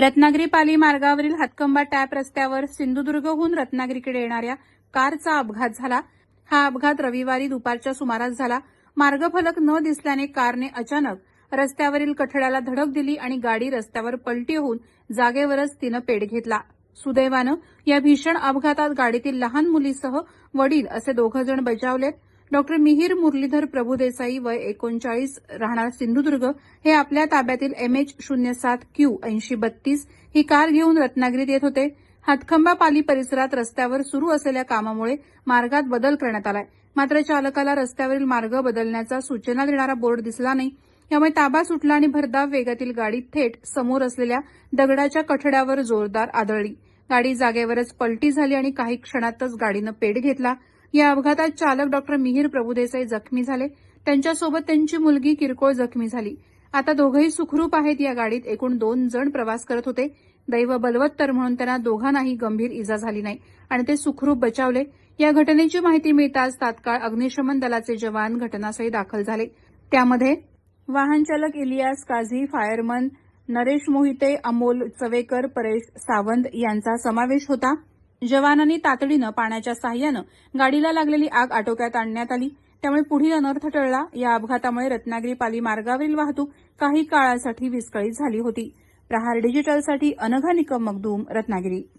रत्नागिरी पाली मार्गावरील हातकंबा टॅप रस्त्यावर सिंधुदुर्गहून रत्नागिरीकडे येणाऱ्या कारचा अपघात झाला. हा अपघात रविवारी दुपारच्या सुमारास झाला. मार्गफलक न दिसल्याने कारने अचानक रस्त्यावरील कठड्याला धडक दिली आणि गाडी रस्त्यावर पलटी होऊन जागेवरच तिनं पेट घेतला. सुदैवानं या भीषण अपघातात गाडीतील लहान मुलीसह वडील असे दोघं जण बजावलेत डॉक्टर मिहीर मुरलीधर प्रभुदेसाई वय एकोणचाळीस राहणार सिंधुदुर्ग हे आपल्या ताब्यातील एमएच शून्य सात क्यू ऐंशी बत्तीस ही कार घेऊन रत्नागिरीत येत होते. हातखंबा पाली परिसरात रस्त्यावर सुरू असलेल्या कामामुळे मार्गात बदल करण्यात आलाय. मात्र चालकाला रस्त्यावरील मार्ग बदलण्याचा सूचना देणारा बोर्ड दिसला नाही. यामुळे ताबा सुटला आणि भरधाव वेगातील गाडी थेट समोर असलेल्या दगडाच्या कठड्यावर जोरदार आदळली. गाडी जागेवरच पलटी झाली आणि काही क्षणातच गाडीनं पेट घेतला. या अपघातात चालक डॉक्टर मिहीर प्रभुदेसाई जखमी झाले. त्यांच्यासोबत त्यांची मुलगी किरकोळ जखमी झाली. आता दोघंही सुखरूप आहेत या गाडीत. एकूण दोन जण प्रवास करत होते. दैव बलवत्तर म्हणून त्यांना दोघांनाही गंभीर इजा झाली नाही आणि ते सुखरूप बचावले. या घटनेची माहिती मिळताच तात्काळ अग्निशमन दलाचे जवान घटनास्थळी दाखल झाले. त्यामध्ये वाहनचालक इलियास काझी फायरमन नरेश मोहिते अमोल चवेकर परेश सावंत यांचा समावेश होता. जवानांनी तातडीनं पाण्याच्या सहाय्यानं गाडीला लागलेली आग आटोक्यात आणण्यात आली. त्यामुळे पुढील अनर्थ टळला. या अपघातामुळे रत्नागिरी पाली मार्गावरील वाहतूक काही काळासाठी विस्कळीत झाली होती. प्रहार डिजिटलसाठी अनघा निकम मगदूम रत्नागिरी.